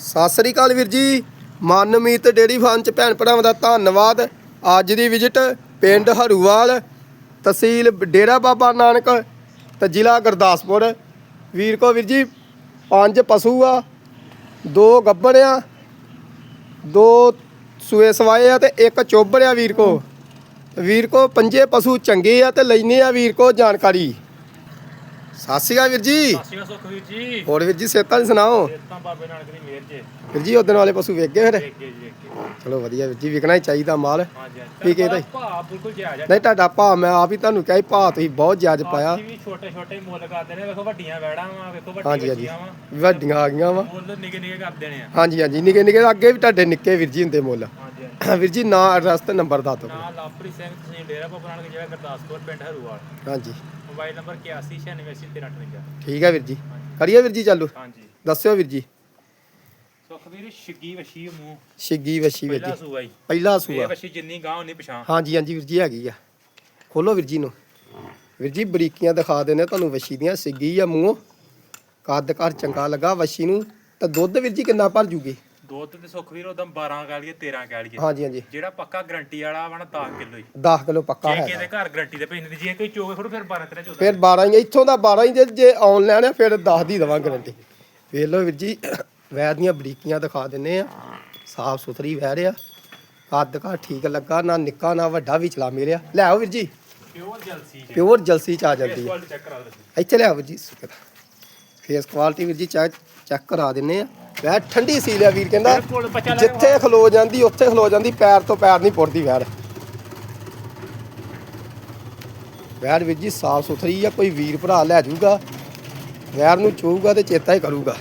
ਸਤਿ ਸ੍ਰੀ ਅਕਾਲ ਵੀਰ ਜੀ। Manmeet dairy farm ਚ ਭੈਣ ਭਰਾਵਾਂ ਦਾ ਧੰਨਵਾਦ। ਅੱਜ ਦੀ ਵਿਜ਼ਿਟ ਪਿੰਡ ਹਰੂਵਾਲ, ਤਹਿਸੀਲ ਡੇਰਾ ਬਾਬਾ ਨਾਨਕ ਤੇ ਜ਼ਿਲ੍ਹਾ ਗੁਰਦਾਸਪੁਰ। ਵੀਰ ਕੋ ਵੀਰ ਜੀ, ਪੰਜ ਪਸ਼ੂ ਆ, ਦੋ ਗੱਭਣ ਆ, ਦੋ ਸੂਏ ਸਵਾਏ ਆ ਤੇ ਇੱਕ ਚੋਬੜ ਆ ਵੀਰ ਕੋ। ਵੀਰ ਕੋ ਪੰਜੇ ਪਸ਼ੂ ਚੰਗੇ ਆ ਤੇ ਲੈਨੇ ਆ ਵੀਰ ਕੋ ਜਾਣਕਾਰੀ। ਸਤਿ ਸ੍ਰੀ ਅਕਾਲ ਵੀਰ ਜੀ। ਸੁਖਵੀਰ ਜੀ। ਹੋਰ ਵੀਰ ਜੀ ਸੇਤਾਂ ਸੁਣਾਓ? ਤਾਂ ਬਾਬੇ ਨਾਨਕ ਦੀ ਮਿਹਰ ਜੇ। ਵੀਰ ਜੀ ਉਦਣ ਵਾਲੇ ਪਸ਼ੂ ਵੇਖ ਗਏ ਫਿਰ? ਜੀ ਚਲੋ ਵਧੀਆ ਵੀਰ ਜੀ ਵਿਕਣਾ ਹੀ ਚਾਹੀਦਾ ਮਾਲ। ਹਾਂਜੀ ਕੀ ਕਹਿੰਦਾ ਜੀ? ਭਾ ਬਿਲਕੁਲ ਜਾਇਜ਼ ਆ ਨਹੀਂ ਤੁਹਾਡਾ ਭਾਅ ਮੈਂ ਆਪ ਹੀ ਤੁਹਾਨੂੰ ਕਿਹਾ ਭਾਅ ਤੁਸੀਂ ਬਹੁਤ ਜਾਇਜ਼ ਪਾਇਆ। ਅਸੀਂ ਵੀ ਛੋਟੇ ਛੋਟੇ ਮੁੱਲ ਕਰਦੇ ਨੇ ਵੇਖੋ ਵੱਡੀਆਂ ਵੈੜਾਂ ਵਾ ਵੇਖੋ ਹਾਂਜੀ ਵੱਡੀਆਂ ਹਾਂਜੀ ਆ ਗਈਆਂ ਵਾ। ਮੁੱਲ ਨਿੱਕੇ ਨਿੱਕੇ ਹਾਂਜੀ ਹਾਂਜੀ। ਨਿੱਕੇ ਨਿੱਕੇ ਅੱਗੇ ਵੀ ਤੁਹਾਡੇ ਨਿੱਕੇ ਵੀਰ ਜੀ ਹੁੰਦੇ ਮੁੱਲ। ਵੀਰ ਜੀ ਨਾਂ ਐਡਰੈਸ ਤੇ ਨੰਬਰ ਦੱਸ ਦਿਓ ਨਾਮ ਲਾਪਰੀ ਸਿੰਘ ਤੁਸੀਂ ਡੇਰਾ ਬਾਬਾ ਨਾਨਕ ਜਿਹੜਾ ਗੁਰਦਾਸਪੁਰ ਪਿੰਡ ਹਰੂਵਾਲ। ਹਾਂਜੀ। ਮੋਬਾਈਲ ਨੰਬਰ 81969358 ਠੀਕ ਹੈ ਵੀਰ ਜੀ। ਕਰੀਏ ਵੀਰ ਜੀ ਚਾਲੂ? ਹਾਂਜੀ। ਦੱਸਿਓ ਵੀਰ ਜੀ। ਸੁਖਵੀਰ ਛਿੱਗੀ ਵਸ਼ੀ ਮੂੰਹ। ਛਿੱਗੀ ਵਸ਼ੀ ਵੀਰ ਪਹਿਲਾ ਜੀ ਸੂਆ ਹੀ ਪਹਿਲਾ ਇਹ ਸੂਆ ਵਸ਼ੀ ਜਿੰਨੀ ਗਾਂ ਉਨੀ ਪਛਾਣ ਹਾਂਜੀ ਹਾਂਜੀ ਵੀਰ ਜੀ ਹੈਗੀ ਆ। ਖੋਲੋ ਵੀਰ ਜੀ ਨੂੰ। ਵੀਰ ਜੀ ਬਰੀਕੀਆਂ ਦਿਖਾ ਦਿੰਦੇ ਤੁਹਾਨੂੰ ਵਸ਼ੀ ਦੀਆਂ। ਸਿੱਗੀ ਆ ਮੂੰਹੋਂ। ਕੱਦ ਘਰ ਚੰਗਾ ਲੱਗਾ ਵਸ਼ੀ ਨੂੰ। ਤਾਂ ਦੁੱਧ ਵੀਰ ਜੀ ਕਿੰਨਾ ਭਰ ਜੂਗੀ? ਦੁੱਧ ਤੇ ਸੁਖਵੀਰ ਉਦੋਂ 12 ਕਹਿ ਲਈਏ 13 ਕਹਿ ਲਈਏ। ਹਾਂਜੀ ਹਾਂਜੀ। ਜਿਹੜਾ ਪੱਕਾ ਗਰੰਟੀ ਵਾਲਾ ਵਾ ਨਾ 10 ਕਿਲੋ ਹੀ। 10 ਕਿਲੋ ਪੱਕਾ ਜੇ ਹੈ ਕਿਸੇ ਦੇ ਘਰ ਗਰੰਟੀ ਦੇ ਪੈਂਦੀ ਜੇ ਕੋਈ ਚੋਗੇ ਖੜੋ ਫਿਰ 12 13 14 ਫਿਰ 12 ਹੀ ਇੱਥੋਂ ਦਾ 12 ਹੀ ਜੇ ਜੇ ਆਨਲਾਈਨ ਆ ਫਿਰ 10 ਦੀ ਦਵਾਂ ਗਰੰਟੀ ਵੇਖ ਲਓ ਵੀਰ ਜੀ ਵੈਦ ਦੀਆਂ ਬਰੀਕੀਆਂ ਦਿਖਾ ਦਿੰਨੇ ਆ। ਸਾਫ਼ ਸੁਥਰੀ ਵਹਿ ਰਿਆ ਕੱਦ ਘਾ ਠੀਕ ਲੱਗਾ ਨਾ ਨਿੱਕਾ ਨਾ ਵੱਡਾ ਵੀ ਚਲਾ ਮੇਰਿਆ ਲੈ ਆਓ ਵੀਰ ਜੀ। ਪਿਓਰ ਜਲਸੀ ਜੇ। ਪਿਓਰ ਜਲਸੀ ਚ ਆ ਜਾਂਦੀ ਹੈ ਕੁਆਲਿਟੀ ਚੈੱਕ ਕਰਾ ਲਓ ਇੱਥੇ ਲਿਆਓ ਵੀਰ ਜੀ ਫੇਸ ਕੁਆਲਿਟੀ ਵੀਰ ਜੀ ਚੈੱਕ ਚੈੱਕ ਕਰਾ ਦਿੰਨੇ ਆ। ਵੈ ਠੰਡੀ ਸੀ ਲਿਆ ਵੀਰ ਕਹਿੰਦਾ ਬਿਲਕੁਲ ਬੱਚਾ ਲੱਗਾ ਜਿੱਥੇ ਖਲੋ ਜਾਂਦੀ ਉੱਥੇ ਖਲੋ ਜਾਂਦੀ ਪੈਰ ਤੋਂ ਪੈਰ ਨਹੀਂ ਪੁੱਟਦੀ ਵੈੜ। ਵੈੜ ਵੀਰ ਜੀ ਸਾਫ਼ ਸੁਥਰੀ ਆ ਕੋਈ ਵੀਰ ਭਰਾ ਲੈ ਜਾਊਗਾ ਵੈੜ ਨੂੰ ਚੋਊਗਾ ਤੇ ਚੇਤਾ ਹੀ ਕਰੂਗਾ।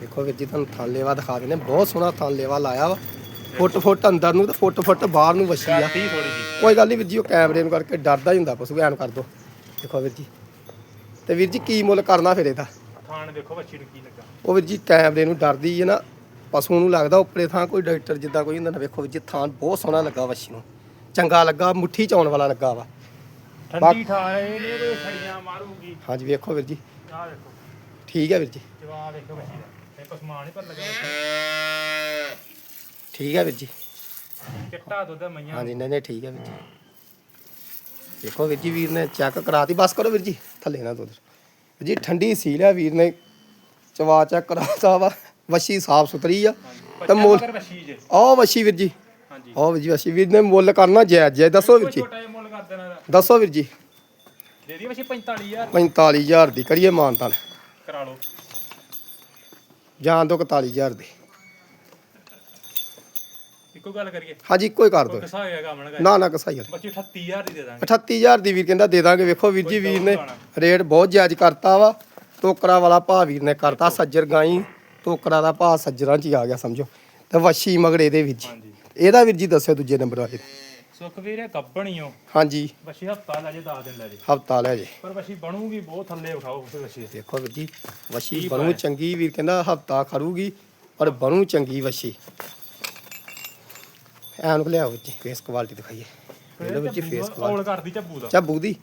ਦੇਖੋ ਵੀਰ ਜੀ ਤੁਹਾਨੂੰ ਥਾਂ ਲੇਵਾ ਦਿਖਾ ਦਿੰਦੇ ਬਹੁਤ ਸੋਹਣਾ ਥਾਂ ਲੇਵਾ ਲਾਇਆ ਵਾ। ਫੁੱਟ ਫੁੱਟ ਅੰਦਰ ਨੂੰ ਤੇ ਫੁੱਟ ਫੁੱਟ ਬਾਹਰ ਨੂੰ ਵਛੀ ਆ। ਤੀ ਥੋੜੀ ਜੀ। ਕੋਈ ਗੱਲ ਨਹੀਂ ਵੀਰ ਜੀ ਉਹ ਕੈਮਰੇ ਨੂੰ ਕਰਕੇ ਡਰਦਾ ਹੀ ਹੁੰਦਾ ਪਸ਼ੂ ਐਨ ਕਰ ਦੋ। ਦੇਖੋ ਵੀਰ ਜੀ। ਤੇ ਵੀਰ ਜੀ ਕੀ ਮੁੱਲ ਕਰਨਾ ਫਿਰ ਇਹਦਾ? ਖਾਣ ਵੇਖੋ ਬੱਚੀ ਨੂੰ ਕੀ ਲੱਗਾ। ਉਹ ਵੀਰ ਜੀ ਕੈਮਰੇ ਨੂੰ ਡਰਦੀ ਹੈ ਨਾ ਪਸ਼ੂ ਨੂੰ ਲੱਗਦਾ ਉੱਪਰੇ ਥਾਂ ਕੋਈ ਡਾਕਟਰ ਜਿੱਦਾਂ ਕੋਈ ਹੁੰਦਾ ਨਾ ਵੇਖੋ ਵੀਰ ਜੀ ਥਾਂ ਬਹੁਤ ਸੋਹਣਾ ਲੱਗਾ ਵੱਛੀ ਨੂੰ। ਚੰਗਾ ਲੱਗਾ ਮੁੱਠੀ ਚਾਉਣ ਵਾਲਾ ਲੱਗਾ ਵਾ। ਠੰਡੀ ਠਾਰ ਇਹ ਨੇ ਕੋਈ ਛੜੀਆਂ ਮਾਰੂਗੀ। ਹਾਂਜੀ ਵੇਖੋ ਵੀਰ ਜੀ। ਵੇਖੋ ਠੀਕ ਹੈ ਵੀਰ ਜੀ। ਜਵਾਬ ਵੇਖੋ ਬੱਚੀ ਦਾ। ਇਹ ਪਸਮਾਨ ਨਹੀਂ ਪਰ ਲੱਗਾ ਠੀਕ ਹੈ ਵੀਰ ਜੀ। ਚਿੱਟਾ ਦੁੱਧ ਆ ਮਈਆਂ ਹਾਂਜੀ ਨਹੀਂ ਨਹੀਂ ਠੀਕ ਹੈ ਵੀਰ ਜੀ। ਦੇਖੋ ਵੀਰ ਜੀ ਵੀਰ ਨੇ ਚੈੱਕ ਕਰਾਤੀ। ਬਸ ਕਰੋ ਵੀਰ ਜੀ ਥੱਲੇ ਨਾ ਦੁੱਧ ਜੀ ਠੰਡੀ ਸੀਲ ਆ ਵੀਰ ਨੇ। ਚਵਾ ਚੈੱਕ ਕਰਾਤਾ ਵਾ ਵੱਛੀ ਸਾਫ਼ ਸੁਥਰੀ ਆ। ਤਾਂ ਮੁੱਲ- ਮਗਰ ਜੇ। ਆਹ ਵੱਛੀ ਵੀਰ ਜੀ। ਹਾਂਜੀ। ਆਹ ਵੀਰ ਜੀ ਵੱਛੀ ਵੀਰ ਨੇ ਮੁੱਲ ਕਰਨਾ ਜਾਇਜ਼ ਜਾਇਜ਼। ਦੱਸੋ ਵੀਰ ਜੀ। ਛੋਟਾ ਜਿਹਾ ਮੁੱਲ ਕਰ ਦੇਣਾ ਇਹਦਾ। ਦੱਸੋ ਵੀਰ ਜੀ। ਦੇ ਦੀ ਬੱਚੀ 45000 45000 ਦੀ ਕਰੀਏ ਮਾਨਤਾਨ। ਕਰਾ ਲਓ। ਜਾਣ ਦੋ 41000 ਦੀ। ਇੱਕੋ ਗੱਲ ਕਰੀਏ। ਹਾਂਜੀ ਇੱਕੋ ਹੀ ਕਰ ਦੋ ਕਸਾ ਹੋਏਗਾ ਕੰਮ ਨਾ ਨਾ ਨਾ ਕਸਾਈ ਬੱਚੀ 38000 ਦੀ ਦੇ ਦਾਂਗੇ। 38000 ਦੀ ਵੀਰ ਕਹਿੰਦਾ ਦੇ ਦਾਂਗੇ। ਵੇਖੋ ਵੀਰ ਜੀ ਵੀਰ ਨੇ ਰੇਟ ਬਹੁਤ ਜਾਇਜ਼ ਕਰਤਾ ਵਾ। ਟੋਕਰਾ ਵਾਲਾ ਭਾ ਵੀਰ ਨੇ ਕਰਤਾ ਸੱਜਰ ਗਾਈ। ਟੋਕਰਾ ਦਾ ਭਾ ਸੱਜਰਾਂ ਚ ਹੀ ਆ ਗਿਆ ਸਮਝੋ। ਤੇ ਵਸ਼ੀ ਮਗੜੇ ਦੇ ਵਿੱਚ। ਹਾਂਜੀ। ਇਹਦਾ ਵੀਰ ਜੀ ਦੱਸਿਓ ਦੂਜੇ ਨੰਬਰ ਵਾਲੇ ਸੁਖਵੀਰ ਇਹ ਗੱਬਣੀਓ ਹਾਂਜੀ। ਬੱਚੀ ਹਫਤਾ ਲੈ ਜੇ 10 ਦਿਨ ਲੈ ਜੇ। ਹਫਤਾ ਲੈ ਜੇ। ਪਰ ਬੱਚੀ ਬਣੂਗੀ ਬਹੁਤ ਥੱਲੇ ਉਠਾਓ ਫਿਰ ਬੱਚੀ ਦੇਖੋ ਵੀਰ ਜੀ ਵਸ਼ੀ ਕੀ ਬਣੂ? ਚੰਗੀ ਵੀਰ ਕਹਿੰਦਾ ਹਫਤਾ ਖੜੂਗੀ ਪਰ ਬਣੂ ਚੰਗੀ ਵਸ਼ੀ ਐਨ ਕੋ ਲਿਆਓ ਜੀ ਫੇਸ ਕੁਆਲਿਟੀ ਦਿਖਾਈਏ। ਇਹਦੇ ਵਿੱਚ ਫੇਸ ਕੁਆਲਿਟੀ ਔਲ ਕਰਦੀ ਝੱਬੂ ਦਾ। ਚੱਬੂ ਦੀ।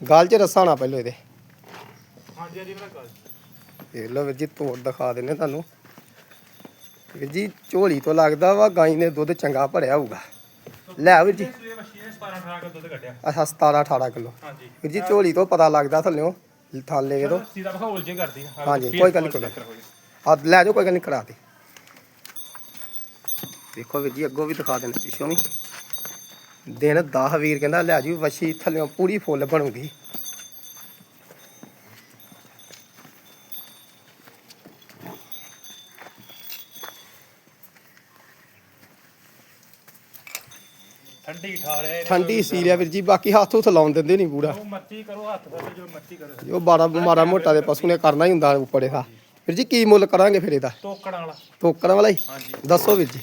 ਗਾਲ 'ਚ ਰੱਸਾ ਨਾ ਪਹਿਲਾਂ ਇਹਦੇ। ਹਾਂਜੀ ਹਾਂਜੀ ਮੇਰਾ ਗੱਲ। ਦੇਖ ਲਓ ਵੀਰ ਜੀ ਤੋੜ ਦਿਖਾ ਦਿੰਨੇ ਤੁਹਾਨੂੰ। ਵੀਰ ਜੀ ਝੋਲੀ ਤੋਂ ਲੱਗਦਾ ਵਾ ਗਾਈ ਨੇ ਦੁੱਧ ਚੰਗਾ ਭਰਿਆ ਹੋਊਗਾ। ਲੈ ਵੀਰ ਜੀ। ਨੇ 17 18 ਕਿਲੋ ਦੁੱਧ ਕੱਢਿਆ। ਅਸਾਂ 17 18 ਕਿਲੋ। ਹਾਂਜੀ। ਵੀਰ ਜੀ ਝੋਲੀ ਤੋਂ ਪਤਾ ਲੱਗਦਾ ਥੱਲਿਓ ਥਾਲੇ ਵੇ ਤੋਂ ਸੀਦਾ ਬਖੌਲ ਜੇ ਕਰਦੀ ਹਾਂਜੀ, ਕੋਈ ਗੱਲ ਨੀ, ਕੋਈ ਗੱਲ ਆ ਲੈ ਜਾਓ ਕੋਈ ਗੱਲ ਨਹੀਂ ਕਰਾ ਦੇ। ਦੇਖੋ ਵੀਰ ਜੀ ਅੱਗੋਂ ਵੀ ਦਿਖਾ ਦੇਣਾ ਪਿੱਛੋਂ ਵੀ। ਦਿਨ 10 ਵੀਰ ਕਹਿੰਦਾ ਲੈ ਜੀ ਵਸ਼ੀ ਥੱਲਿਓਂ ਪੂਰੀ ਫੁੱਲ ਬਣੂਗੀ। ਠੰਡੀ ਠਾਰ ਹੈ ਠੰਡੀ ਸੀ ਲਿਆ ਵੀਰ ਜੀ ਬਾਕੀ ਹੱਥ ਹੁੱਥ ਲਾਉਣ ਦਿੰਦੇ ਨਹੀਂ ਪੂਰਾ। ਜੋ ਮਰਜ਼ੀ ਕਰੋ ਹੱਥ ਫੜ ਜੋ ਮਰਜ਼ੀ ਕਰੋ। ਜੋ ਬਾਰਾ ਮਾਰਾ ਮੋਟਾ ਦੇ ਪਸ਼ੂ ਨੇ ਕਰਨਾ ਹੀ ਹੁੰਦਾ ਉੱਪਰੇ ਦਾ ਵੀਰ ਜੀ ਕੀ ਮੁੱਲ ਕਰਾਂਗੇ ਫਿਰ ਇਹਦਾ? ਟੋਕੜਾਂ ਵਾਲਾ। ਟੋਕਰਾਂ ਵਾਲਾ ਹੀ? ਹਾਂਜੀ। ਦੱਸੋ ਵੀਰ ਜੀ।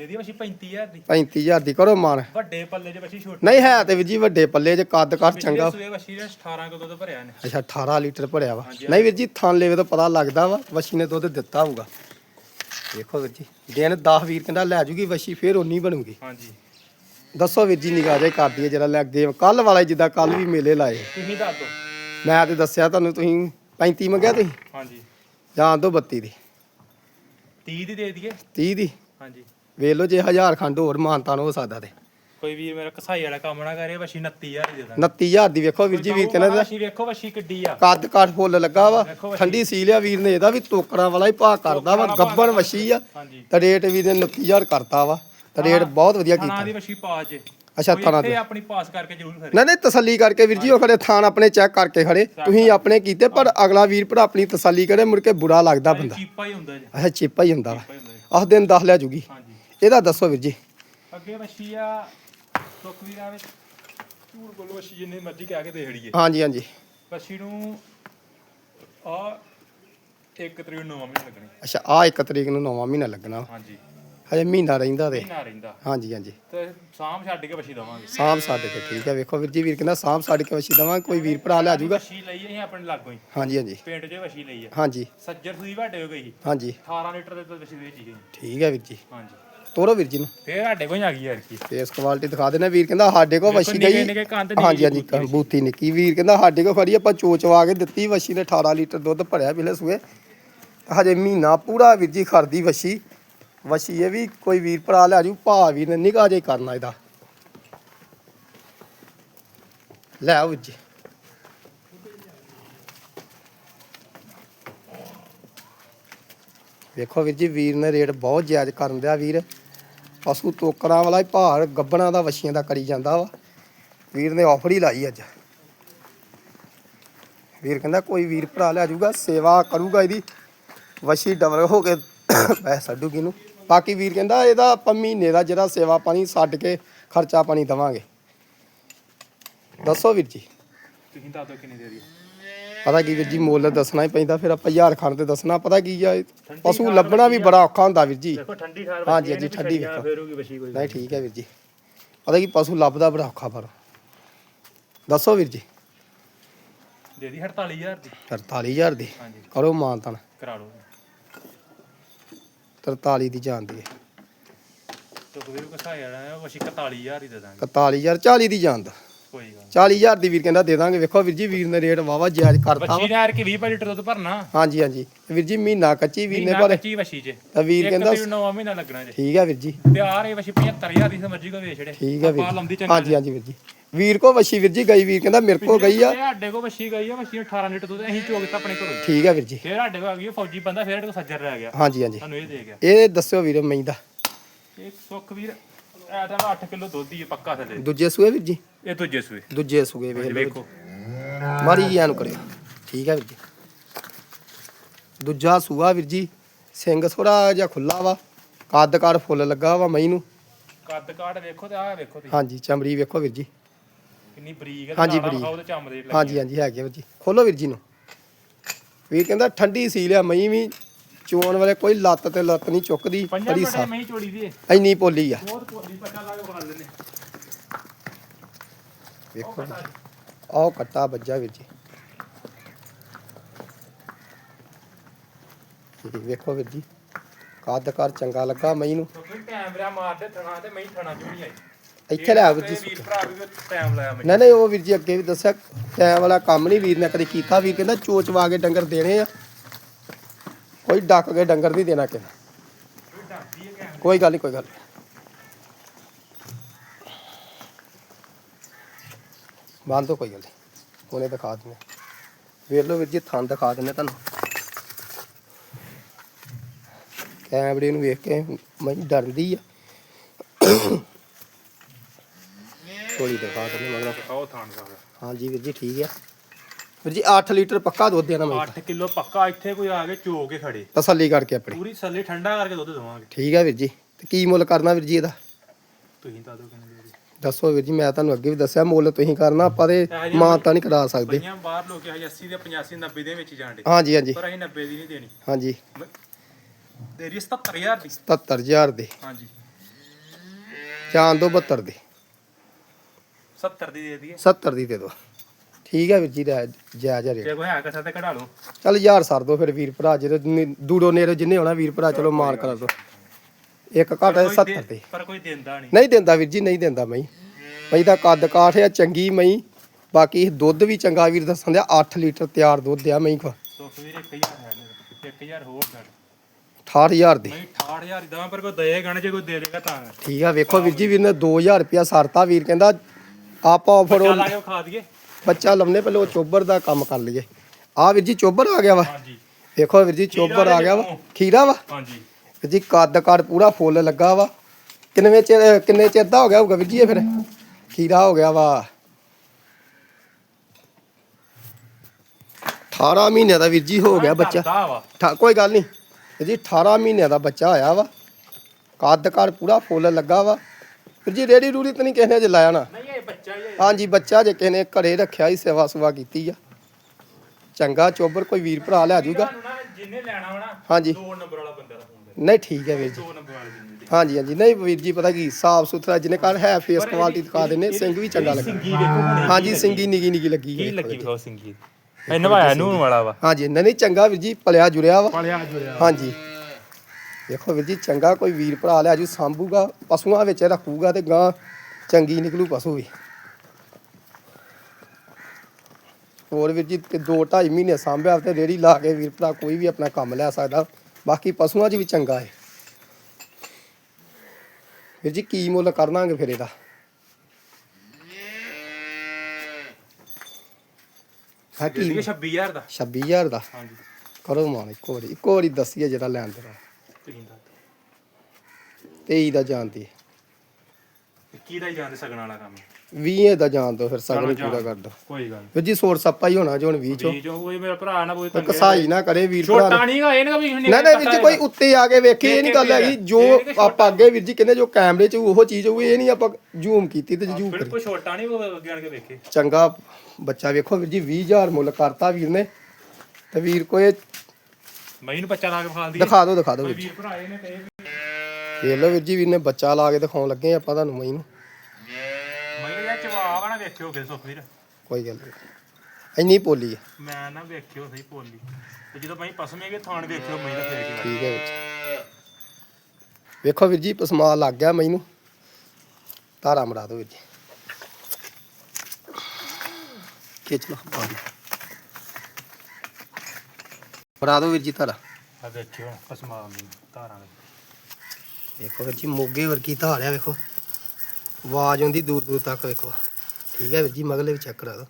ਦੇ ਦੀ ਬੱਚੀ 35000 ਦੀ। 35000 ਦੀ ਕਰੋ ਮਾਨ ਵੱਡੇ ਪੱਲੇ 'ਚ ਬੱਚੀ ਛੋਟੀ ਨਹੀਂ ਹੈ ਤੇ ਵੀਰ ਜੀ ਵੱਡੇ ਪੱਲੇ 'ਚ ਕੱਦ ਕਰ ਚੰਗਾ। ਸੂਏ ਬੱਚੀ ਨੇ 18 ਕਿਲੋ ਦੁੱਧ ਭਰਿਆ ਨੇ। ਅੱਛਾ 18 ਲੀਟਰ ਭਰਿਆ ਵਾ। ਨਹੀਂ ਵੀਰ ਜੀ ਥਾਂ ਲੈਵੇ ਤਾਂ ਪਤਾ ਲੱਗਦਾ ਵਾ ਵਸ਼ੀ ਨੇ ਦੁੱਧ ਦਿੱਤਾ ਹੋਊਗਾ। ਦੇਖੋ ਵੀਰ ਜੀ ਦਿਨ 10 ਵੀਰ ਕਹਿੰਦਾ ਲੈ ਜੂਗੀ ਵਸ਼ੀ ਫੇਰ ਉਨੀ ਬਣੂਗੀ। ਹਾਂਜੀ। ਦੱਸੋ ਵੀਰ ਜੀ ਨਿਗਾਹ ਜੇ ਕਰਦੀ ਹੈ ਜਿਹੜਾ ਲੈ ਅੱਗੇ। ਕੱਲ ਵਾਲਾ ਜਿੱਦਾਂ ਕੱਲ ਵੀ ਮੇਲੇ ਲਾਏ। ਤੁਸੀਂ ਦੱਸ ਮੈਂ ਤੇ ਦੱਸਿਆ ਤੁਹਾਨੂੰ ਤੁਸੀਂ 35 ਮੰਗਿਆ ਤੁਸੀਂ? ਹਾਂਜੀ। ਜਾਣ ਦੋ 32 ਦੀ। 30 ਦੀ ਦੇ ਦਈਏ। 30 ਦੀ। ਹਾਂਜੀ। ਵੇਖ ਲਓ ਜੇ ਹਜ਼ਾਰ ਖੰਡ ਹੋਰ ਮਾਨਤਾਨ ਹੋ ਸਕਦਾ ਤੇ। ਕੋਈ ਵੀਰ ਮੇਰਾ ਕਸਾਈ ਵਾਲਾ ਕੰਮ ਨਾ ਕਰੇ ਵਸ਼ੀ 29000 ਦੀ ਦੇ ਦਾਂਗੇ। 29000 ਦੀ ਵੇਖੋ ਵੀਰ ਜੀ ਵੀਰ ਕਹਿੰਦਾ ਵਸ਼ੀ ਵੇਖੋ ਵਸ਼ੀ ਕਿੱਡੀ ਆ। ਕੱਦ ਕਾਠ ਫੁੱਲ ਲੱਗਾ ਵਾ। ਠੰਡੀ ਸੀਲ ਆ ਵੀਰ ਨੇ ਇਹਦਾ ਵੀ ਤੋਕੜਾਂ ਵਾਲਾ ਹੀ ਭਾਅ ਕਰਦਾ ਵਾ ਗੱਬਣ ਵਸ਼ੀ ਆ। ਤੇ ਰੇਟ ਵੀ ਨੇ 29000 ਕਰਤਾ ਵਾ ਤੇ ਰੇਟ ਬਹੁਤ ਵਧੀਆ ਥਾਣਾ ਕੀਤਾ। ਦੀ ਵਸ਼ੀ ਪਾਸ ਜੇ। ਅੱਛਾ ਥਾਣਾ ਤੇ। ਆਪਣੀ ਪਾਸ ਕਰਕੇ ਜ਼ਰੂਰ ਖਰੇ ਨਹੀਂ ਨਹੀਂ ਤਸੱਲੀ ਕਰਕੇ ਵੀਰ ਜੀ ਉਹ ਖੜੇ ਥਾਨ ਆਪਣੇ ਚੈੱਕ ਕਰਕੇ ਖੜੇ। ਤੁਸੀਂ ਆਪਣੇ ਕੀਤੇ ਪਰ ਅਗਲਾ ਵੀਰ ਭਰਾ ਆਪਣੀ ਤਸੱਲੀ ਕਰੇ ਮੁੜ ਕੇ ਬੁਰਾ ਲੱਗਦਾ ਬੰਦਾ। ਚੀਪਾ ਹੀ ਹੁੰਦਾ ਜੀ। ਅੱਛਾ ਚਿੱਪਾ ਹੀ ਹੁੰਦਾ ਵਾ। ਆਹ ਦਿਨ ਦੱਸ ਲਿਆ ਜੂਗੀ। ਹਾਂਜੀ। ਇਹਦਾ ਦੱਸੋ ਵੀਰ ਜੀ। ਅੱਗੇ ਵਸ਼ੀ ਆ ਸੁੱਖ ਵੀਰ ਆਵੇ ਝੂੜ ਬੋਲੋ ਵਸ਼ੀ ਜਿੰਨੇ ਮਰਜ਼ੀ ਕਹਿ ਕੇ ਦੇਖ ਲਈਏ। ਹਾਂਜੀ ਹਾਂਜੀ। ਵਸ਼ੀ ਨੂੰ ਆ ਇੱਕ ਤਰੀਕ ਨੂੰ ਨਵਾਂ ਮਹੀਨਾ ਲੱਗਣੀ। ਅੱਛਾ ਆ ਇੱਕ ਤਰੀਕ ਨੂੰ ਨਵਾਂ ਮਹੀਨਾ ਲੱਗਣਾ। ਹਾਂਜੀ। ਹਜੇ ਮਹੀਨਾ ਰਹਿੰਦਾ ਤੇ। ਮਹੀਨਾ ਰਹਿੰਦਾ। ਹਾਂਜੀ ਹਾਂਜੀ। ਤੇ ਸਾਂਭ ਛੱਡ ਕੇ ਵਸ਼ੀ ਦਵਾਂਗੇ। ਸਾਂਭ ਸਾਡੇ ਤੇ ਠੀਕ ਹੈ। ਵੇਖੋ ਵੀਰ ਜੀ ਵੀਰ ਕਹਿੰਦਾ ਸਾਂਭ ਸਾਡੇ ਕੇ ਵਸ਼ੀ ਦਵਾਂ ਕੋਈ ਵੀਰ ਭਰਾ ਲੈ ਜਾਊਗਾ। ਵਸ਼ੀ ਲਈ ਅਸੀਂ ਆਪਣੇ ਲਾਗੋਂ ਹੀ। ਹਾਂਜੀ ਹਾਂਜੀ। ਪਿੰਡ 'ਚ ਵਸ਼ੀ ਲਈ ਆ। ਹਾਂਜੀ। ਸੱਜਰ ਸੂਈ ਵਾਡੇ ਹੋ ਗਈ ਹਾਂਜੀ। 18 ਲੀਟਰ ਦੇ ਵਸ਼ੀ ਵੇਚੀ ਗਈ। ਠੀਕ ਹੈ ਵੀਰ ਜੀ। ਹਾਂਜੀ। ਤੋਰੋ ਵੀਰ ਜੀ ਨੂੰ। ਫੇਰ ਸਾਡੇ ਕੋਲ ਹੀ ਆ ਗਈ ਯਾਰ ਕੀ ਫੇਸ ਕੁਆਲਿਟੀ ਦਿਖਾ ਦੇਣਾ ਵੀਰ ਕਹਿੰਦਾ ਸਾਡੇ ਕੋਲ ਵਸ਼ੀ ਨਿੱਕੇ ਗਈ ਨਿੱਕੇ ਹਾਂਜੀ ਹਾਂਜੀ ਬੂਤੀ ਨਿੱਕੀ। ਵੀਰ ਕਹਿੰਦਾ ਸਾਡੇ ਕੋਲ ਖੜੀ ਆਪਾਂ ਚੋਚਵਾ ਕੇ ਦਿੱਤੀ ਵਸ਼ੀ ਨੇ 18 ਲੀਟਰ ਦੁੱਧ ਭਰਿਆ ਪਿਛਲੇ ਸੂਏ। ਹਜੇ ਮਹੀਨਾ ਪੂਰਾ ਵੀਰ ਜੀ ਖੜਦੀ ਵਸ਼ੀ ਵਸ਼ੀ ਇਹ ਵੀ ਕੋਈ ਵੀਰ ਭਰਾ ਲੈ ਜੂ ਭਾ ਵੀਰ ਨੇ ਨਿਗਾਹ ਜੇ ਕਰਨਾ ਇਹਦਾ। ਲੈ ਆਓ ਵੀਰ ਜੀ। ਵੇਖੋ ਵੀਰ ਜੀ ਵੀਰ ਨੇ ਰੇਟ ਬਹੁਤ ਜਾਇਜ਼ ਕਰਨ ਦਿਆ ਵੀਰ। ਪਸ਼ੂ ਤੋਕਰਾਂ ਵਾਲਾ ਹੀ ਭਾਰ ਗੱਬਣਾ ਦਾ ਵਸ਼ੀਆਂ ਦਾ ਕਰੀ ਜਾਂਦਾ ਵਾ। ਵੀਰ ਨੇ ਆਫਰ ਹੀ ਲਾਈ ਅੱਜ। ਵੀਰ ਕਹਿੰਦਾ, ਕੋਈ ਵੀਰ ਭਰਾ ਲੈ ਜਾਊਗਾ, ਸੇਵਾ ਕਰੂਗਾ ਇਹਦੀ। ਵਸ਼ੀ ਡਬਲ ਹੋ ਕੇ ਪੈਸੇ ਛੱਡੂਗੀ ਨੂੰ ਬਾਕੀ ਵੀਰ ਕਹਿੰਦਾ, ਇਹਦਾ ਆਪਾਂ ਮਹੀਨੇ ਦਾ ਜਿਹੜਾ ਸੇਵਾ ਪਾਣੀ ਛੱਡ ਕੇ ਖਰਚਾ ਪਾਣੀ ਦਵਾਂਗੇ। ਦੱਸੋ ਵੀਰ ਜੀ। ਤੁਸੀਂ ਦੱਸ ਦਿਓ ਕਿੰਨੀ ਦੇ ਰਹੀ ਪਤਾ ਕੀ ਵੀਰ ਜੀ ਮੁੱਲ ਦੱਸਣਾ ਹੀ ਪੈਂਦਾ ਫਿਰ ਆਪਾਂ ਹਜ਼ਾਰ ਖਾਣ ਤੇ ਦੱਸਣਾ ਪਤਾ ਕੀ ਆ ਇਹ ਪਸ਼ੂ ਲੱਭਣਾ ਵੀ ਬੜਾ ਔਖਾ ਹੁੰਦਾ ਵੀਰ ਜੀ। ਦੇਖੋ ਠੰਡੀ ਠਾਰ ਹਾਂਜੀ, ਹਾਂਜੀ, ਠੰਡੀ ਵੇਖੋ। ਫੇਰੂਗੀ ਵਸ਼ੀ ਕੋਈ ਨਹੀਂ ਠੀਕ ਹੈ ਵੀਰ ਜੀ। ਪਤਾ ਕੀ ਪਸ਼ੂ ਲੱਭਦਾ ਬੜਾ ਔਖਾ ਪਰ। ਦੱਸੋ ਵੀਰ ਜੀ। ਦੇ ਦੀ 48000 ਦੀ। 43000 ਦੀ। ਹਾਂਜੀ। ਕਰੋ ਮਾਨਤਨ। ਕਰਾ ਲਓ। 43 ਦੀ ਜਾਂਦੀ ਹੈ ਤੇ ਕੋਈ ਕਸਾਈ ਵਾਲਾ ਵਸ਼ੀ 41000 ਹੀ ਦੇ ਦਾਂਗੇ। 41000 40 ਦੀ ਜਾਂਦਾ ਕੋਈ ਗੱਲ 40000 ਦੀ ਵੀਰ ਕਹਿੰਦਾ ਦੇ ਦਾਂਗੇ। ਵੇਖੋ ਵੀਰ ਜੀ ਵੀਰ ਨੇ ਰੇਟ ਵਾਵਾ ਜਾਇਜ਼ ਕਰਤਾ ਵਾ। ਨੇ ਯਾਰ ਕਿ 20 ਲੀਟਰ ਦੁੱਧ ਭਰਨਾ। ਹਾਂਜੀ ਹਾਂਜੀ। ਵੀਰ ਜੀ ਮਹੀਨਾ ਕੱਚੀ ਵੀਰ ਨੇ ਪਰ ਕੱਚੀ ਵਸ਼ੀ ਚ ਤਾਂ ਵੀਰ ਇੱਕ ਕਹਿੰਦਾ ਨੂੰ ਨਵਾਂ ਮਹੀਨਾ ਲੱਗਣਾ ਜੇ। ਠੀਕ ਹੈ ਵੀਰ ਜੀ। ਤੇ ਆ ਰਹੀ ਵਸ਼ੀ 75000 ਦੀ ਮਰਜ਼ੀ ਕੋ ਵੇਚ ਛੜੇ ਠੀਕ ਹੈ ਵੀਰ ਲੰਦੀ ਜੀ। ਚੰਗੀ ਹਾਂਜੀ ਹਾਂਜੀ ਵੀਰ ਜੀ। ਵੀਰ ਕੋ ਵਸ਼ੀ ਵੀਰ ਜੀ ਗਈ ਵੀਰ ਕਹਿੰਦਾ ਮੇਰੇ ਕੋ ਗਈ ਆ। ਸਾਡੇ ਕੋ ਵਸ਼ੀ ਗਈ ਆ ਵਸ਼ੀ ਨੇ 18 ਲੀਟਰ ਦੁੱਧ ਅਸੀਂ ਚੋਕ ਆਪਣੇ ਘਰੋਂ ਠੀਕ ਹੈ ਵੀਰ ਜੀ। ਫੇਰ ਸਾਡੇ ਕੋ ਆ ਗਈ ਉਹ ਫੌਜੀ ਬੰਦਾ ਫੇਰ ਸਾਡੇ ਕੋ ਸੱਜਰ ਰਹਿ ਗਿਆ। ਹਾਂਜੀ ਹਾਂਜੀ। ਸਾਨੂੰ ਇਹ ਦੇ ਗਿਆ। ਇਹ ਦੱਸਿਓ ਵੀਰ ਮਈ ਦਾ। ਇਹ ਸੁੱਖ ਵੀਰ ਐ ਤਾਂ 8 ਕਿਲੋ ਦੁੱਧ ਹੀ ਹੈ ਪੱਕਾ ਥੱਲੇ। ਦੂਜੇ ਸੂਏ ਵੀਰ ਜੀ। ਇਹ ਦੂਜੇ ਸੂਏ। ਦੂਜੇ ਸੂਏ ਵੇਖ ਲਓ ਵੇਖੋ। ਮਾਰੀ ਜੀ ਨੂੰ ਕਰਿਓ। ਠੀਕ ਹੈ ਵੀਰ ਜੀ। ਦੂਜਾ ਸੂਆ ਵੀਰ ਜੀ ਸਿੰਘ ਥੋੜਾ ਜਿਹਾ ਖੁੱਲਾ ਵਾ। ਕੱਦ ਕਾਰ ਫੁੱਲ ਲੱਗਾ ਵਾ ਮਈ ਨੂੰ। ਕੱਦ ਕਾਠ ਵੇਖੋ ਤੇ ਆਹ ਵੇਖੋ ਤੁਸੀਂ। ਹਾਂਜੀ ਚਮੜੀ ਵੇਖੋ ਵੀਰ ਜੀ। ਕਿੰਨੀ ਬਰੀਕ ਹੈ ਹਾਂਜੀ, ਬਰੀਕ। ਵਿਖਾਓ ਤੇ ਚਮੜੇ ਲੱਗੀ ਹਾਂਜੀ ਹਾਂਜੀ ਹੈਗੇ ਵੀਰ ਜੀ। ਖੋਲੋ ਵੀਰ ਜੀ ਨੂੰ। ਵੀਰ ਕਹਿੰਦਾ ਠੰਡੀ ਸੀ ਲਿਆ ਮਈ ਵੀ ਚੋਣ ਵਾਲੇ ਕੋਈ ਲੱਤ ਤੇ ਲੱਤ ਨਹੀਂ ਚੁੱਕਦੀ ਪੰਜਾਂ ਬੜੀ ਮਹੀਂ ਚੋੜੀ ਦੀ ਹੈ। ਇੰਨੀ ਪੋਲੀ ਆ। ਬਹੁਤ ਕੋਲੀ ਪੱਕਾ ਲਾ ਕੇ ਖਾ ਲੈਂਦੇ ਵੇਖੋ ਆਹ ਕੱਟਾ ਵੱਜਾ ਵੀਰ ਜੀ। ਵੇਖੋ ਵੀਰ ਜੀ। ਕੱਦ ਕਾਰ ਚੰਗਾ ਲੱਗਾ ਮਈ ਨੂੰ। ਕੈਮਰਾ ਮਾਰਦੇ ਥਣਾ ਤੇ ਮਹੀਂ ਥਣਾ ਚ ਵੀ ਨਹੀਂ ਆਈ? ਇੱਥੇ ਲੈ ਆ ਵੀਰ ਜੀ ਵੀ ਟਾਈਮ ਲਾਇਆ ਮੈਂ ਨਹੀਂ ਨਹੀਂ ਉਹ ਵੀਰ ਜੀ ਅੱਗੇ ਵੀ ਦੱਸਿਆ ਟਾਈਮ ਵਾਲਾ ਕੰਮ ਨਹੀਂ ਵੀਰ ਨੇ ਕਦੇ ਕੀਤਾ। ਵੀਰ ਕਹਿੰਦਾ ਚੋਚਵਾ ਕੇ ਡੰਗਰ ਦੇਣੇ ਆ। ਕੋਈ ਡੱਕ ਕੇ ਡੰਗਰ ਨਹੀਂ ਦੇਣਾ ਕਿਸੇ ਡਰਦੀ ਹੈ ਕੈਮਰਾ ਕੋਈ ਗੱਲ ਨਹੀਂ ਕੋਈ ਗੱਲ ਨੀ। ਬੰਦ ਤੋਂ ਕੋਈ ਗੱਲ ਨਹੀਂ। ਉਹਨੇ ਦਿਖਾ ਦਿੰਦੇ ਵੇਖ ਲਓ ਵੀਰ ਜੀ ਥਣ ਦਿਖਾ ਦਿੰਦੇ ਤੁਹਾਨੂੰ। ਕੈਮਰੇ ਨੂੰ ਵੇਖ ਕੇ ਮੈਂ ਡਰਦੀ ਆ। ਥੋੜੀ ਦਿਖਾ ਦਿੰਦੇ ਮਗਰ। ਦਿਖਾਓ ਥਾਣ ਸਾਰਾ ਹਾਂਜੀ ਵੀਰ ਜੀ ਠੀਕ ਆ। ਵੀਰ ਜੀ 8 ਲੀਟਰ ਪੱਕਾ ਦੁੱਧ ਦੇਣਾ ਮੈਂ 8 ਕਿਲੋ ਪੱਕਾ ਇੱਥੇ ਕੋਈ ਆ ਕੇ ਚੋ ਕੇ ਖੜੇ। ਤਸੱਲੀ ਕਰਕੇ ਆਪਣੀ। ਪੂਰੀ ਸੱਲੀ ਠੰਡਾ ਕਰਕੇ ਦੁੱਧ ਦਵਾਂਗੇ। ਠੀਕ ਆ ਵੀਰ ਜੀ ਤੇ ਕੀ ਮੁੱਲ ਕਰਨਾ ਵੀਰ ਜੀ ਇਹਦਾ? ਤੁਸੀਂ ਤਾਂ ਦੋ ਕਿੰਨੇ ਦੇ ਦਿਓ। ਦੱਸੋ ਵੀਰ ਜੀ ਮੈਂ ਤੁਹਾਨੂੰ ਅੱਗੇ ਵੀ ਦੱਸਿਆ ਮੁੱਲ ਤੁਸੀਂ ਕਰਨਾ ਆਪਾਂ ਤੇ ਮਾਂ ਤਾਂ ਨਹੀਂ ਕਰਾ ਸਕਦੇ। ਪਈਆਂ ਬਾਹਰ ਲੋਕ ਹਜੇ 80 ਦੇ 85 90 ਦੇ ਵਿੱਚ ਹੀ ਜਾਣਦੇ ਹਾਂਜੀ ਹਾਂਜੀ। ਪਰ ਅਸੀਂ 90 ਦੀ ਨਹੀਂ ਦੇਣੀ। ਹਾਂਜੀ। ਤੇਰੀ 77000 ਦੀ। 77000 ਦੇ। ਹਾਂਜੀ। ਜਾਣ ਦੋ 72 ਦੇ। 70 ਦੀ ਦੇ ਦਈਏ। 70 ਦੀ ਦੇ ਦੋ। ਠੀਕ ਹੈ ਵੀਰ ਜੀ ਜਾਇਜ਼ ਰੇਟ ਜੇ ਕੋਈ ਹੈ ਕਸਾ ਤੇ ਕਢਾ ਲਓ। ਚੱਲ ਯਾਰ ਸਰ ਦੋ ਫਿਰ ਵੀਰ ਭਰਾ ਜਿਹੜੇ ਦੂਰੋਂ ਨੇੜੇ ਜਿੰਨੇ ਹੋਣਾ ਵੀਰ ਭਰਾ ਚਲੋ ਮਾਰ ਕਰਾ ਦੋ। ਇੱਕ ਘੱਟ ਹੈ ਕੋਈ 70 ਦੇ- ਦੇ ਪਰ ਕੋਈ ਦਿੰਦਾ ਨਹੀਂ। ਨਹੀਂ ਦਿੰਦਾ ਵੀਰ ਜੀ ਨਹੀਂ ਦਿੰਦਾ ਮਈ ਮਈ ਦਾ ਕੱਦ ਕਾਠ ਆ ਚੰਗੀ ਮਈ ਬਾਕੀ ਦੁੱਧ ਵੀ ਚੰਗਾ ਵੀਰ ਦੱਸਣ ਦਿਆ 8 ਲੀਟਰ ਤਿਆਰ ਦੁੱਧ ਆ ਮਈ ਕੋ ਸੁੱਖ ਵੀਰ ਇੱਕ ਹੀ ਹੈ ਨਹੀਂ 1000 ਹੋਰ ਛੱਡ 68000 ਦੀ। ਮੈਂ 68000 ਦਵਾਂ ਪਰ ਕੋਈ ਦੇਗਾ ਨਾ ਜੇ ਕੋਈ ਦੇ ਦੇਗਾ ਤਾਂ। ਠੀਕ ਆ ਵੇਖੋ ਵੀਰ ਜੀ ਵੀਰ ਨੇ 2000 ਰੁਪਿਆ ਸਰਤਾ ਵੀਰ ਕਹਿੰਦਾ ਆਪਾਂ ਆਫਰ ਖਾ ਦਈਏ। ਬੱਚਾ ਲੰਮਨੇ ਪਹਿਲੇ ਉਹ ਚੋਬਰ ਦਾ ਕੰਮ ਕਰ ਲਈਏ। ਆ ਵੀਰ ਜੀ ਚੋਬਰ ਆ ਗਿਆ ਵਾ। ਹਾਂਜੀ। ਵੇਖੋ ਵੀਰ ਜੀ ਚੋਬਰ ਆ ਗਿਆ ਵਾ। ਖੀਰਾ ਵਾ? ਹਾਂਜੀ। ਵੀਰ ਜੀ ਕੱਦ ਕੱਦ ਪੂਰਾ ਫੁੱਲ ਲੱਗਾ ਵਾ। ਕਿੰਨੇ ਚਿਰ ਕਿੰਨੇ ਚਿਰ ਦਾ ਹੋ ਗਿਆ ਹੋਊਗਾ ਵੀਰ ਜੀ ਇਹ ਫਿਰ? ਖੀਰਾ ਹੋ ਗਿਆ ਵਾ। 18 ਮਹੀਨਿਆਂ ਦਾ ਵੀਰ ਜੀ ਹੋ ਗਿਆ ਬੱਚਾ। ਠਾ ਕੋਈ ਗੱਲ ਨਹੀਂ। ਵੀਰ ਜੀ 18 ਮਹੀਨਿਆਂ ਦਾ ਬੱਚਾ ਆਇਆ ਵਾ। ਕੱਦ ਕੱਦ ਪੂਰਾ ਫੁੱਲ ਲੱਗਾ ਵਾ। ਵੀਰ ਜੀ ਰੇੜੀ ਰੂੜੀ ਤਾਂ ਨਹੀਂ ਕਿਸੇ ਨੇ ਅਜੇ ਲਾਇਆ ਨਾ। ਨਹੀਂ ਇਹ ਬੱਚਾ ਹੀ ਹੈ ਹਾਂਜੀ ਬੱਚਾ ਜੇ ਕਿਸੇ ਨੇ ਘਰੇ ਰੱਖਿਆ ਹੀ ਸੇਵਾ ਸੁਵਾ ਕੀਤੀ ਆ। ਚੰਗਾ ਚੋਬਰ ਕੋਈ ਵੀਰ ਭਰਾ ਲੈ ਜਾਊਗਾ ਜਿੰਨੇ ਲੈਣਾ ਵਾ ਨਾ ਹਾਂਜੀ। ਦੋ ਨੰਬਰ ਵਾਲਾ ਨਹੀਂ ਠੀਕ ਹੈ ਵੀਰ ਜੀ। ਨੰਬਰ ਵਾਲੇ ਹਾਂਜੀ ਹਾਂਜੀ। ਨਹੀਂ ਵੀਰ ਜੀ ਪਤਾ ਕੀ ਸਾਫ਼ ਸੁਥਰਾ ਜਿਹਨੇ ਘਰ ਹੈ ਫੇਸ ਕੁਆਲਿਟੀ ਦਿਖਾ ਦਿੰਨੇ ਸਿੰਘ ਵੀ ਚੰਗਾ ਲੱਗਾ ਸਿੰਗੀ ਵੇਖੋ ਹੁਣੇ ਹਾਂਜੀ ਸਿੰਗੀ ਨਿੱਗੀ ਨਿੱਗੀ ਲੱਗੀ ਕੀ ਹੈ ਲੱਗੀ ਵੇਖੋ ਸਿੰਗੀ? ਇਹ ਨਵਾਇਆ ਨੂੰ ਵਾਲਾ ਵਾ। ਹਾਂਜੀ ਨਹੀਂ ਨਹੀਂ ਚੰਗਾ ਵੀਰ ਜੀ ਪਲਿਆ ਜੁੜਿਆ ਵਾ। ਪਲਿਆ ਜੁਰਿਆ ਹਾਂਜੀ। ਦੇਖੋ ਵੀਰ ਜੀ ਚੰਗਾ ਕੋਈ ਵੀਰ ਭਰਾ ਲਿਆ ਜੂ ਸੰਭੂਗਾ ਪਸ਼ੂਆਂ ਵਿੱਚ ਰੱਖੂਗਾ ਤੇ ਗਾਂ ਚੰਗੀ ਨਿਕਲੂ ਪਸ਼ੂ ਵੀ। ਹੋਰ ਵੀਰ ਜੀ ਤੇ 2 2.5 ਮਹੀਨੇ ਸਾਂਭਿਆ ਤੇ ਰੇੜੀ ਲਾ ਕੇ ਵੀਰ ਭਰਾ ਕੋਈ ਵੀ ਆਪਣਾ ਕੰਮ ਲੈ ਸਕਦਾ। ਬਾਕੀ ਪਸ਼ੂਆਂ 'ਚ ਵੀ ਚੰਗਾ ਹੈ। ਵੀਰ ਜੀ ਕੀ ਮੁੱਲ ਕਰਨਾਂਗੇ ਫਿਰ ਇਹਦਾ? ਹਾਂ ਕੀ? ਕੀ 26000 ਦਾ। 26000 ਦਾ? ਹਾਂਜੀ। ਕਰੋ ਮਾਨ ਇੱਕੋ ਵਾਰੀ ਇੱਕੋ ਵਾਰੀ ਦੱਸੀਏ ਜਿਹੜਾ ਲੈਣ ਦੇਣਾ। ਤੁਸੀਂ ਦਾ। 23 ਦਾ ਜਾਣਦੀ ਕੀ ਦਾ ਹੀ ਸਗਣ ਵਾਲਾ ਕੰਮ। 20 ਦਾ ਜਾਣ ਦੋ ਫਿਰ ਸਗਨ ਚਲੋ ਪੂਰਾ। ਕਰ ਦੋ ਕੋਈ ਗੱਲ ਵੀਰ ਜੀ ਸੋਰ ਸੱਪਾ ਹੀ ਹੋਣਾ ਜੋ ਹੁਣ 20 ਚੋਂ। ਜੀ ਜੋ ਕੋਈ ਮੇਰਾ ਭਰਾ ਨਾ ਕੋਈ ਕੋਈ ਕਸਾਈ ਨਾ ਕਰੇ ਵੀਰ ਭਰਾ ਛੋਟਾ। ਨਹੀਂ ਗਾ ਇਹਨੇ ਵੀ ਨਹੀਂ ਨਹੀਂ ਵੀਰ ਜੀ ਕੋਈ ਉੱਤੇ ਆ ਕੇ ਵੇਖੀ ਇਹ ਨਹੀਂ ਗੱਲ ਹੈਗੀ। ਜੋ ਇਹ ਆਪਾਂ ਅੱਗੇ ਵੀਰ ਜੀ ਕਹਿੰਦੇ ਜੋ ਕੈਮਰੇ 'ਚ ਉਹ ਚੀਜ਼ ਹੋਊ ਇਹ ਨਹੀਂ ਆਪਾਂ ਜ਼ੂਮ ਕੀਤੀ ਤੇ ਜ਼ੂਮ ਕਰੀ ਬਿਲਕੁਲ ਛੋਟਾ ਨਹੀਂ ਉਹ ਅੱਗੇ ਆਣ ਕੇ ਵੇਖੇ। ਚੰਗਾ ਬੱਚਾ ਵੇਖੋ ਵੀਰ ਜੀ 20000 ਮੁੱਲ ਕਰਤਾ ਵੀਰ ਨੇ। ਤੇ ਵੀਰ ਕੋ ਇਹ ਮੈਂ ਨੂੰ ਬੱਚਾ ਲਾ ਕੇ ਖਾਲ ਦੀ ਦਿਖਾ ਦਿਓ ਦਿਖਾ ਦਿਓ ਕੋਈ ਵੀਰ ਭਰਾ ਇਹਨੇ ਕਹੇ ਵੇਖ ਲਓ ਵੀਰ ਜੀ ਵੀਰ ਨੇ ਬੱਚਾ ਲਾ ਕੇ ਦਿਖਾਉਣ ਲੱਗੇ ਆਪਾਂ ਤੁਹਾਨੂੰ ਮਈ ਨਾ ਵੇਖਿਓ ਕਿ ਸੁਖਵੀਰ ਕੋਈ ਗੱਲ ਨਹੀਂ। ਇੰਨੀ ਪੋਲੀ ਹੈ ਮੈਂ ਨਾ ਵੇਖਿਓ ਸਹੀ ਭੋਲੀ। ਤੇ ਜਦੋਂ ਮੈਂ ਪਸਮੇਗੇ ਥਾਣ ਵੇਖਿਓ ਮੈਂ ਤਾਂ ਫੇਰ ਕੀ ਠੀਕ ਹੈ ਵੇਖੋ ਵੀਰ ਜੀ ਪਸਮਾ ਲੱਗ ਗਿਆ ਮੈਨੂੰ। ਧਾਰਾ ਮਰਾ ਦਿਓ ਵੀਰ ਜੀ ਖਿੱਚ ਲਓ ਬਾਹਰ ਮਰਾ ਦਿਓ ਵੀਰ ਜੀ ਧਾਰਾ। ਆ ਵੇਖਿਓ ਪਸਮਾ ਦੀ ਧਾਰਾਂ ਦੇ। ਵੇਖੋ ਵੀਰ ਜੀ ਮੋਗੇ ਵਰਗੀ ਧਾਰ ਆ ਵੇਖੋ। ਆਵਾਜ਼ ਆਉਂਦੀ ਦੂਰ ਦੂਰ ਤੱਕ ਵੇਖੋ। ਠੀਕ ਹੈ ਵੀਰ ਜੀ ਮਗਲੇ ਵੀ ਚੈੱਕ ਕਰਾ ਦਿਓ।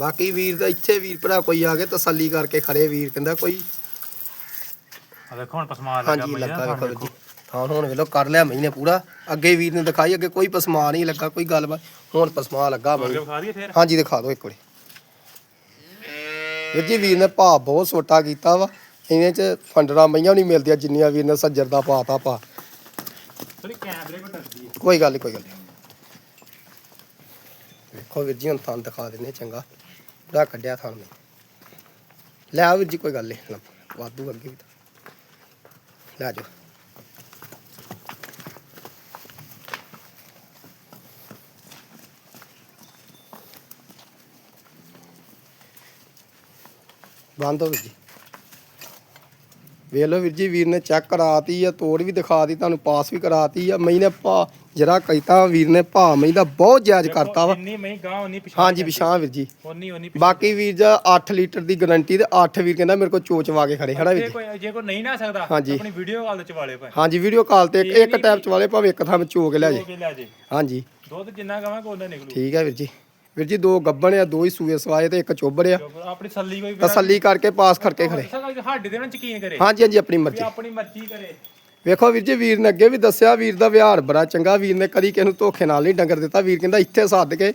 ਬਾਕੀ ਵੀਰ ਦਾ ਇੱਥੇ ਵੀਰ ਭਰਾ ਕੋਈ ਆ ਕੇ ਤਸੱਲੀ ਕਰਕੇ ਖੜੇ ਵੀਰ ਕਹਿੰਦਾ ਕੋਈ ਆ ਵੇਖੋ ਹੁਣ ਪਸਮਾ ਲੱਗਾ ਹਾਂਜੀ ਮੈਂ ਲੱਗਾ ਵੇਖੋ ਵੀਰ ਜੀ। ਹਾਂ ਹੁਣ ਵੇਲੋ ਕਰ ਲਿਆ ਮਹੀਨੇ ਪੂਰਾ। ਅੱਗੇ ਵੀਰ ਨੇ ਦਿਖਾਈ ਅੱਗੇ ਕੋਈ ਪਸਮਾ ਨਹੀਂ ਲੱਗਾ ਕੋਈ ਗੱਲਬਾਤ ਹੁਣ ਪਸਮਾ ਲੱਗਾ ਮਈ ਵਿਖਾ ਦਈਏ ਫੇਰ? ਹਾਂਜੀ ਦਿਖਾ ਦਿਓ ਇੱਕ ਵਾਰੀ। ਵੀਰ ਜੀ ਵੀਰ ਨੇ ਭਾਅ ਬਹੁਤ ਛੋਟਾ ਕੀਤਾ ਵਾ। ਇਹਨੇ ਚ ਫੰਡਰਾ ਮਈਆਂ ਨਹੀਂ ਮਿਲਦੀਆਂ ਜਿੰਨੀਆਂ ਵੀਰ ਨੇ ਸੱਜਰ ਦਾ ਪਾਤਾ ਪਾ ਥੋੜੀ ਕੈਮਰੇ ਕੋ ਡਰਦੀ ਹੈ। ਕੋਈ ਗੱਲ ਨਹੀਂ ਕੋਈ ਗੱਲ ਨਹੀਂ ਵੇਖੋ ਵੀਰ ਜੀ ਹੁਣ ਤੁਹਾਨੂੰ ਦਿਖਾ ਦਿੰਦੇ ਚੰਗਾ ਪੂਰਾ ਕੱਢਿਆ ਥਾਂ ਨੇ ਲੈ ਆਓ ਵੀਰ ਜੀ, ਕੋਈ ਗੱਲ ਨਹੀਂ ਵਾਧੂ ਅੱਗੇ ਵੀ ਲੈ ਜਾਓ ਬੰਦ ਹੋ ਵੀਰ ਜੀ। ਵੇਖ ਲਓ ਵੀਰ ਜੀ ਵੀਰ ਨੇ ਚੈੱਕ ਕਰਾਤੀ ਆ ਤੋੜ ਵੀ ਦਿਖਾਤੀ ਤੁਹਾਨੂੰ ਪਾਸ ਵੀ ਕਰਾਤੀ ਆ। ਮਈ ਨੇ ਭਾ ਜਰਾ ਕਹਿਤਾ ਵੀਰ ਨੇ ਭਾ ਮਈ ਦਾ ਬਹੁਤ ਜਾਇਜ਼ ਕਰਤਾ ਵਾ। ਇੰਨੀ ਮੈਂ ਗਾਂ ਉਨੀ ਪਿਛਾਂ ਹਾਂਜੀ ਪਿਛਾਂ ਵੀਰ ਜੀ। ਉਨੀ ਉਨੀ ਪਿਛਾਂ ਬਾਕੀ ਵੀਰ ਜੀ 8 ਲੀਟਰ ਦੀ ਗਾਰੰਟੀ ਤੇ 8 ਵੀਰ ਕਹਿੰਦਾ ਮੇਰੇ ਕੋਲ ਚੋਚਵਾ ਕੇ ਖੜੇ ਖੜਾ ਵੀਰ ਜੇ ਜੀ। ਕੋਈ ਨਹੀਂ ਨਾ ਸਕਦਾ। ਆਪਣੀ ਵੀਡੀਓ ਕਾਲ ਚ ਵਾਲੇ ਭਾਈ ਹਾਂਜੀ ਵੀਡੀਓ ਕਾਲ ਤੇ ਇੱਕ ਇਹ ਇੱਕ ਨਹੀਂ ਟੈਪ ਚ ਵਾਲੇ ਭਾਵੇਂ ਇੱਕ ਥਾਂ ਚੋ ਕੇ ਲੈ ਜੇ ਹਾਂਜੀ। ਦੁੱਧ ਜਿੰਨਾ ਕਵਾਂਗੇ ਉਹਨਾਂ ਨਿਕਲੂ। ਠੀਕ ਹੈ ਵੀਰ ਜੀ। ਵੀਰ ਜੀ ਦੋ ਗੱਬਣ ਆ ਦੋ ਹੀ ਸੂਏ ਸਵਾਏ ਤੇ ਇੱਕ ਚੋਬਰ ਆ। ਆਪਣੀ ਸੱਲੀ ਕੋਈ ਤਸੱਲੀ ਕਰਕੇ ਪਾਸ ਕਰਕੇ ਖੜੇ। ਸਾਡੇ ਤੇ ਨਾ ਯਕੀਨ ਕਰੇ। ਹਾਂਜੀ ਹਾਂਜੀ ਆਪਣੀ ਮਰਜ਼ੀ। ਆਪਣੀ ਮਰਜ਼ੀ ਕਰੇ। ਵੇਖੋ ਵੀਰ ਜੀ ਵੀਰ ਨੇ ਅੱਗੇ ਵੀ ਦੱਸਿਆ ਵੀਰ ਦਾ ਵਿਹਾਰ ਬੜਾ ਚੰਗਾ। ਵੀਰ ਨੇ ਕਦੀ ਕਿਸੇ ਨੂੰ ਧੋਖੇ ਨਾਲ ਨਹੀਂ ਡੰਗਰ ਦਿੱਤਾ। ਵੀਰ ਕਹਿੰਦਾ ਇੱਥੇ ਸੱਦ ਕੇ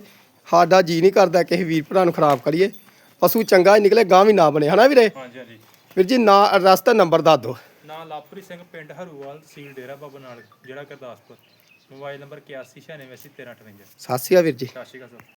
ਸਾਡਾ ਜੀ ਨਹੀਂ ਕਰਦਾ ਕਿਸੇ ਵੀਰ ਭਰਾ ਨੂੰ ਖਰਾਬ ਕਰੀਏ। ਪਸ਼ੂ ਚੰਗਾ ਹੀ ਨਿਕਲੇ ਗਾਂ ਵੀ ਨਾ ਬਣੇ ਹਨਾ ਵੀਰੇ? ਹਾਂਜੀ ਹਾਂਜੀ। ਵੀਰ ਜੀ ਨਾ ਰਸਤਾ ਨੰਬਰ ਦੱਸ ਦਿਓ। ਨਾਂ ਲਾਪਰੀ ਸਿੰਘ ਪਿੰਡ ਹਰੂਵਾਲ ਤਹਿਸੀਲ ਡੇਰਾ ਬਾਬਾ ਨਾਨਕ ਜ਼ਿਲ੍ਹਾ ਗੁਰਦਾਸਪੁਰ ਮੋਬਾਈਲ ਨੰਬਰ 8196831358 ਸਤਿ ਸ਼੍ਰੀ ਅਕਾਲ ਵੀਰ ਜੀ। ਸਤਿ ਸ਼੍ਰੀ ਅਕਾਲ ਸਰ।